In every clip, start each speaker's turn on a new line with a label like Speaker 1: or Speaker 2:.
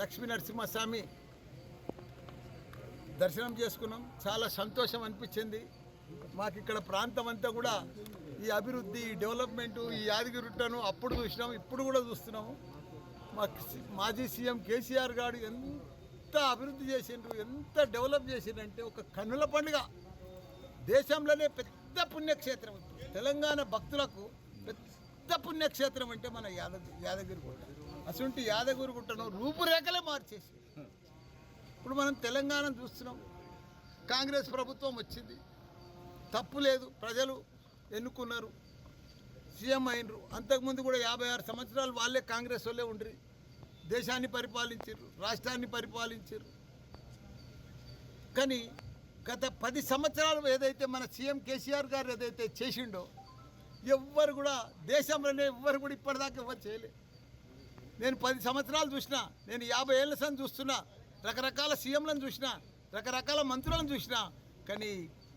Speaker 1: లక్ష్మీ నరసింహస్వామి దర్శనం చేసుకున్నాం. చాలా సంతోషం అనిపించింది. మాకు ఇక్కడ ప్రాంతం అంతా కూడా ఈ అభివృద్ధి ఈ డెవలప్మెంటు ఈ యాదగిరిట్టను అప్పుడు చూసినాం ఇప్పుడు కూడా చూస్తున్నాము. మా మాజీ సీఎం కేసీఆర్ గారు ఎంత అభివృద్ధి చేసిండ్రు ఎంత డెవలప్ చేసిండ్రంటే ఒక కన్నుల పండుగ. దేశంలోనే పెద్ద పుణ్యక్షేత్రం. తెలంగాణ భక్తులకు పెద్ద పుణ్యక్షేత్రం అంటే మన యాదగిరి యాదగిరిగుట్ట యాదగిరి యాదగిరిగుట్టను రూపురేఖలే మార్చేసి. ఇప్పుడు మనం తెలంగాణ చూస్తున్నాం. కాంగ్రెస్ ప్రభుత్వం వచ్చింది. తప్పు లేదు. ప్రజలు ఎన్నుకున్నారు. సీఎం అయినరు. అంతకుముందు కూడా యాభై ఆరు సంవత్సరాలు వాళ్ళే కాంగ్రెస్ వాళ్ళే ఉండ్రి. దేశాన్ని పరిపాలించారు రాష్ట్రాన్ని పరిపాలించారు కానీ గత పది సంవత్సరాలు ఏదైతే మన సీఎం కేసీఆర్ గారు ఏదైతే చేసిండో ఎవ్వరు కూడా దేశంలోనే ఎవ్వరు కూడా ఇప్పటిదాకా ఎవరు చేయలే. నేను పది సంవత్సరాలు చూసినా నేను యాభై ఏళ్ళ సంది చూస్తున్నా రకరకాల సీఎంలను చూసినా రకరకాల మంత్రులను చూసినా కానీ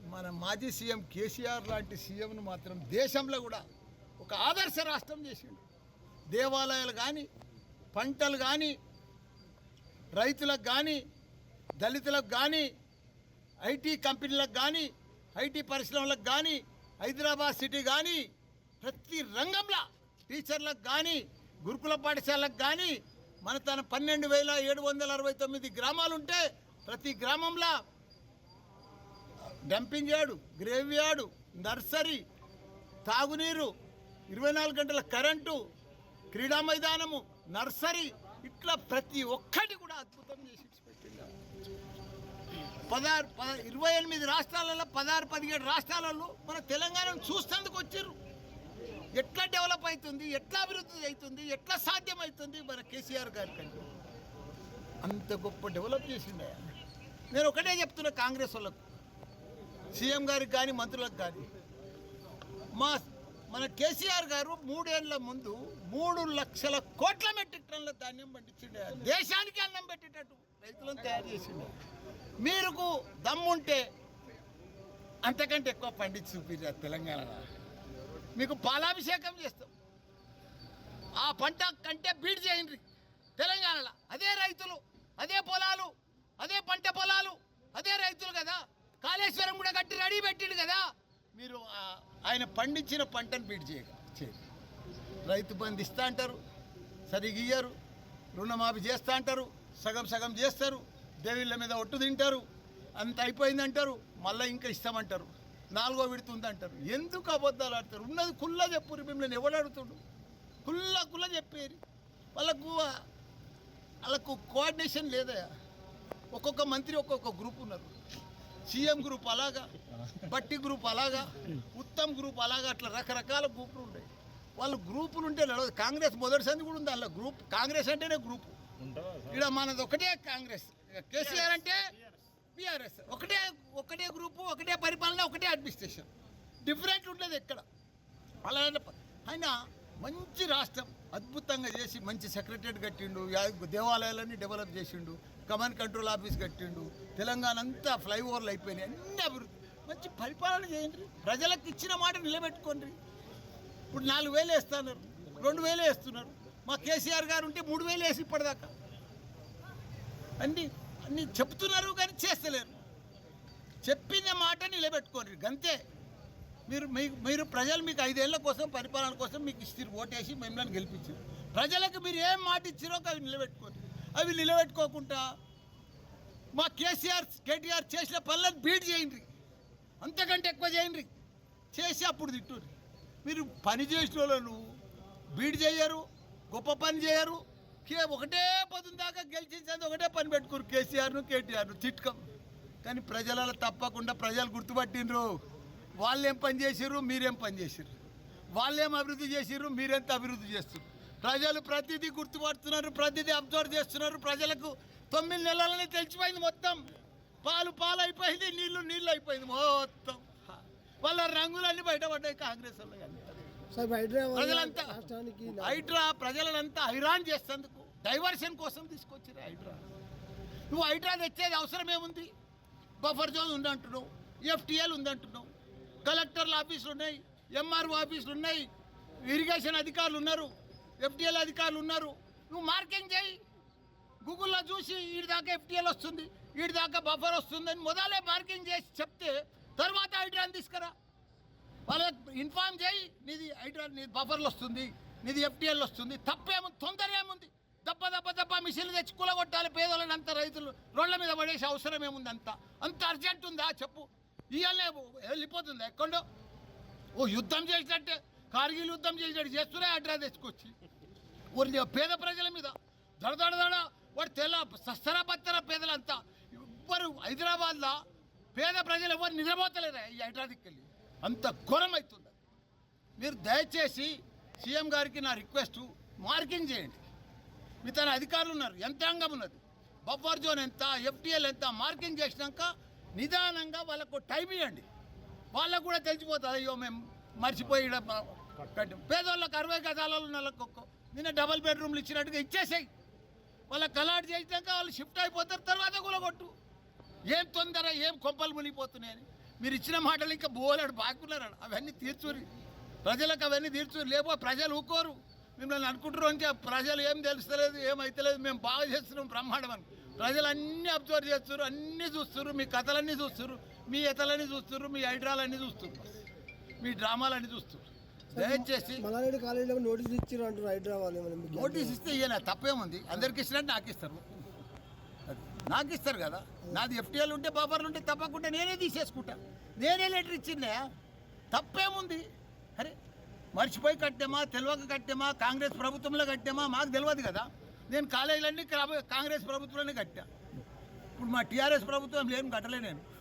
Speaker 1: మన మాజీ సీఎం కేసీఆర్ లాంటి సీఎంను మాత్రం దేశంలో కూడా ఒక ఆదర్శ రాష్ట్రం చేసిండు. దేవాలయాలు కానీ పంటలు కానీ రైతులకు కానీ దళితులకు కానీ ఐటీ కంపెనీలకు కానీ ఐటీ పరిశ్రమలకు కానీ హైదరాబాద్ సిటీ కానీ ప్రతి రంగంలో టీచర్లకు కానీ గురుకుల పాఠశాలకు కానీ మన తన పన్నెండు వేల ఏడు వందల అరవై తొమ్మిది గ్రామాలు ఉంటే ప్రతి గ్రామంలో dumping yard grave yard nursery తాగునీరు ఇరవై నాలుగు గంటల కరెంటు క్రీడా మైదానము నర్సరీ ఇట్లా ప్రతి ఒక్కటి కూడా అద్భుతం చేసి పెట్టింది. పదహారు పద ఇరవై ఎనిమిది రాష్ట్రాలలో పదహారు పదిహేడు రాష్ట్రాలలో మన తెలంగాణను చూస్తేందుకు వచ్చారు. ఎట్లా డెవలప్ అవుతుంది ఎట్లా అభివృద్ధి అవుతుంది ఎట్లా సాధ్యమవుతుంది మన కేసీఆర్ గారి కంటే. అంత గొప్ప డెవలప్ చేసిండే నేను ఒకటే చెప్తున్నా కాంగ్రెస్ వాళ్ళకు. సీఎం గారికి కానీ మంత్రులకు కానీ. మా మన కేసీఆర్ గారు మూడేళ్ళ ముందు మూడు లక్షల కోట్ల మెట్రిక్ టన్నుల ధాన్యం పండించిండే. దేశానికి అన్నం పెట్టేటట్టు రైతులను తయారు చేసిండే. మీరుకు దమ్ముంటే అంతకంటే ఎక్కువ పండించి చూపించారు తెలంగాణలో. మీకు పాలాభిషేకం చేస్తాం. ఆ పంట కంటే బీడ్ చేయండి. తెలంగాణలో అదే రైతులు అదే పొలాలు అదే పంట పొలాలు అదే రైతులు కదా. కాళేశ్వరం కూడా కట్టి రెడీ పెట్టిండు కదా. మీరు ఆయన పండించిన పంటను బీడ్ చేయ రైతు బంధు ఇస్తా అంటారు సరిగ్గా ఇయ్యరు రుణమాఫీ చేస్తా అంటారు సగం సగం చేస్తారు దేవుళ్ళ మీద ఒట్టు తింటారు అంత అయిపోయింది అంటారు మళ్ళీ ఇంకా ఇస్తామంటారు నాలుగో విడుతుంది అంటారు. ఎందుకు అబద్ధాలు ఆడతారు? ఉన్నది కుల్లా చెప్పురు మిమ్మల్ని ఎవడు అడుగుతుండు? కుల్ల కుల్ల చెప్పేది. వాళ్ళకు వాళ్ళకు కోఆర్డినేషన్ లేదా ఒక్కొక్క మంత్రి ఒక్కొక్క గ్రూప్ ఉన్నారు. సీఎం గ్రూప్ అలాగా బట్టి గ్రూప్ అలాగా ఉత్తమ్ గ్రూప్ అలాగా అట్లా రకరకాల గ్రూపులు ఉంటాయి వాళ్ళు గ్రూపులు ఉంటే నడవదు కాంగ్రెస్ మొదటి సంది కూడా ఉంది అలా గ్రూప్ కాంగ్రెస్ అంటేనే గ్రూప్. ఇక్కడ మనది ఒకటే కాంగ్రెస్. కేసీఆర్ అంటే బీఆర్ఎస్. ఒకటే ఒకటే గ్రూపు ఒకటే పరిపాలన ఒకటే అడ్మినిస్ట్రేషన్. డిఫరెంట్ ఉండదు ఎక్కడ. అలా అయినా మంచి రాష్ట్రం అద్భుతంగా చేసి మంచి సెక్రటరియట్ కట్టిండు దేవాలయాలన్నీ డెవలప్ చేసిండు కమాండ్ కంట్రోల్ ఆఫీస్ కట్టిండు తెలంగాణ అంతా ఫ్లైఓవర్లు అయిపోయినాయి అన్ని అభివృద్ధి. మంచి పరిపాలన చేయండి. ప్రజలకు ఇచ్చిన మాట నిలబెట్టుకోండి. ఇప్పుడు నాలుగు వేలు వేస్తున్నారు రెండు వేలు వేస్తున్నారు. మా కేసీఆర్ గారు ఉంటే మూడు వేలు వేసి ఇప్పటిదాకా. అన్ని అన్ని చెప్తున్నారు కానీ చేస్తలేరు. చెప్పిన మాట నిలబెట్టుకోండి. గంతే. మీరు మీ- మీరు ప్రజలు మీకు ఐదేళ్ళ కోసం పరిపాలన కోసం మీకు ఇస్తారు ఓటేసి మిమ్మల్ని గెలిపించారు ప్రజలకు మీరు ఏం మాట ఇచ్చారో అవి నిలబెట్టుకోండి అవి నిలబెట్టుకోకుండా మా కేసీఆర్ కేటీఆర్ చేసిన పనులను బీట్ చేయండి. అంతకంటే ఎక్కువ చేయండి. చేసి అప్పుడు తిట్టుర్రి. మీరు పని చేసిన వాళ్ళను బీడ్ చేయరు గొప్ప పని చేయరు. కే ఒకటే పొద్దున దాకా గెలిచించేది ఒకటే పని పెట్టుకోరు కేసీఆర్ను కేటీఆర్ను. తిట్టుకం కానీ ప్రజలలో తప్పకుండా ప్రజలు గుర్తుపట్టినరు వాళ్ళేం పని చేసిర్రు మీరేం పని చేసిర్రు. వాళ్ళేం అభివృద్ధి చేసిర్రు మీరెంత అభివృద్ధి చేస్తున్నారు ప్రజలు ప్రతిదీ గుర్తుపడుతున్నారు ప్రతిదీ అబ్జర్వ్ చేస్తున్నారు. ప్రజలకు తొమ్మిది నెలలని తెలిసిపోయింది మొత్తం. పాలు పాలు అయిపోయింది నీళ్ళు నీళ్ళు అయిపోయింది మొత్తం. వాళ్ళ రంగులన్నీ బయటపడ్డాయి కాంగ్రెస్ ప్రజలంతా హైడ్రా ప్రజలంతా హైరాన్ చేసేందుకు డైవర్షన్ కోసం తీసుకొచ్చారు హైడ్రా. నువ్వు హైడ్రా తెచ్చేది అవసరం ఏముంది? బఫర్ జోన్ ఉందంటున్నావు ఎఫ్టీఎల్ ఉందంటున్నావు. కలెక్టర్ల ఆఫీసులు ఉన్నాయి ఎంఆర్ఓ ఆఫీసులు ఉన్నాయి ఇరిగేషన్ అధికారులు ఉన్నారు ఎఫ్టీఎల్ అధికారులు ఉన్నారు. నువ్వు మార్కింగ్ చేయి. గూగుల్లో చూసి వీడి దాకా ఎఫ్టీఎల్ వస్తుంది వీడి దాకా బఫర్ వస్తుందని మొదలే మార్కింగ్ చేసి చెప్తే తర్వాత హైడ్రాన్ తీసుకురా. వాళ్ళకి ఇన్ఫార్మ్ చేయి నీది హైడ్రా నీది బఫర్లు వస్తుంది నీది ఎఫ్టీఎల్ వస్తుంది. తప్పేముంది తొందర ఏముంది? దప్ప దప్ప దప్ప మిషన్లు తెచ్చి కూలగొట్టాలి పేదోళ్ళని అంత రైతులు రోడ్ల మీద పడేసే అవసరం ఏముంది అంత? అంత అర్జెంట్ ఉందా చెప్పు. ఇవన్నీ వెళ్ళిపోతుంది ఎక్కడో. ఓ యుద్ధం చేసినట్టే కార్గిల్ యుద్ధం చేసినట్టు చేస్తూనే అడ్రా తెచ్చుకొచ్చి ఊరి పేద ప్రజల మీద దడదడదడ వాడు తెల్ల సస్తర పత్తర పేదలంతా. ఎవ్వరు హైదరాబాద్లో పేద ప్రజలు ఎవరు నిద్రపోతలేరు ఈ హైదరాబాద్కి వెళ్ళి అంత ఘోరం అవుతుంది. మీరు దయచేసి సీఎం గారికి నా రిక్వెస్ట్ మార్కింగ్ చేయండి. మీ తన అధికారులు ఉన్నారు యంత్రాంగం ఉన్నది. బఫర్ జోన్ ఎంత ఎఫ్టీఎల్ ఎంత మార్కింగ్ చేసినాక నిదానంగా వాళ్ళకు టైం ఇవ్వండి. వాళ్ళకు కూడా తెలిసిపోతుంది అయ్యో మేము మర్చిపోయి ఈడ పేదోళ్ళకి అరవై గజాలలో నెలకు నిన్న డబల్ బెడ్రూమ్లు ఇచ్చినట్టుగా ఇచ్చేసాయి. వాళ్ళకి కలాట్ చేసినాక వాళ్ళు షిఫ్ట్ అయిపోతారు తర్వాత కూలగొట్టు. ఏం తొందర ఏం కొంపలు మునిగిపోతున్నాయని. మీరు ఇచ్చిన మాటలు ఇంకా బోలాడు బాగున్నారు అవన్నీ తీర్చురి. ప్రజలకు అవన్నీ తీర్చురు. లేపో ప్రజలు ఊకోరు. మిమ్మల్ని అనుకుంటారు ఇంకా ప్రజలు ఏం తెలుస్తలేదు ఏమైతలేదు. మేము బాగా చేస్తున్నాం బ్రహ్మాండం అని. ప్రజలు అన్నీ అబ్జర్వ్ చేస్తారు అన్నీ చూస్తారు మీ కథలన్నీ చూస్తారు మీ ఎతలన్నీ చూస్తారు మీ ఐడ్రాలన్నీ చూస్తారు మీ డ్రామాలన్నీ చూస్తారు దయచేసి
Speaker 2: మల్లారెడ్డి కాలేజీలో నోటీస్ ఇచ్చారు అంటారు హైదరాబాద్
Speaker 1: నోటీస్ ఇస్తే ఈయన తప్పేముంది? అందరికి ఇచ్చినట్టు నాకు ఇస్తారు. నాకు ఇస్తారు కదా. నాది ఎఫ్టీఎల్ ఉంటే బాబర్లు ఉంటే తప్పకుండా నేనే తీసేసుకుంటా. నేనే లెటర్ ఇచ్చిందే? తప్పేముంది? అరే మర్చిపోయి కట్టామా తెలియక కట్టామా కాంగ్రెస్ ప్రభుత్వంలో కట్టామా మాకు తెలియదు కదా. నేను కాలేజీలన్నీ క్రా- కాంగ్రెస్ ప్రభుత్వంలోనే కట్టా. ఇప్పుడు మా టీఆర్ఎస్ ప్రభుత్వం ఏం కట్టలే నేను.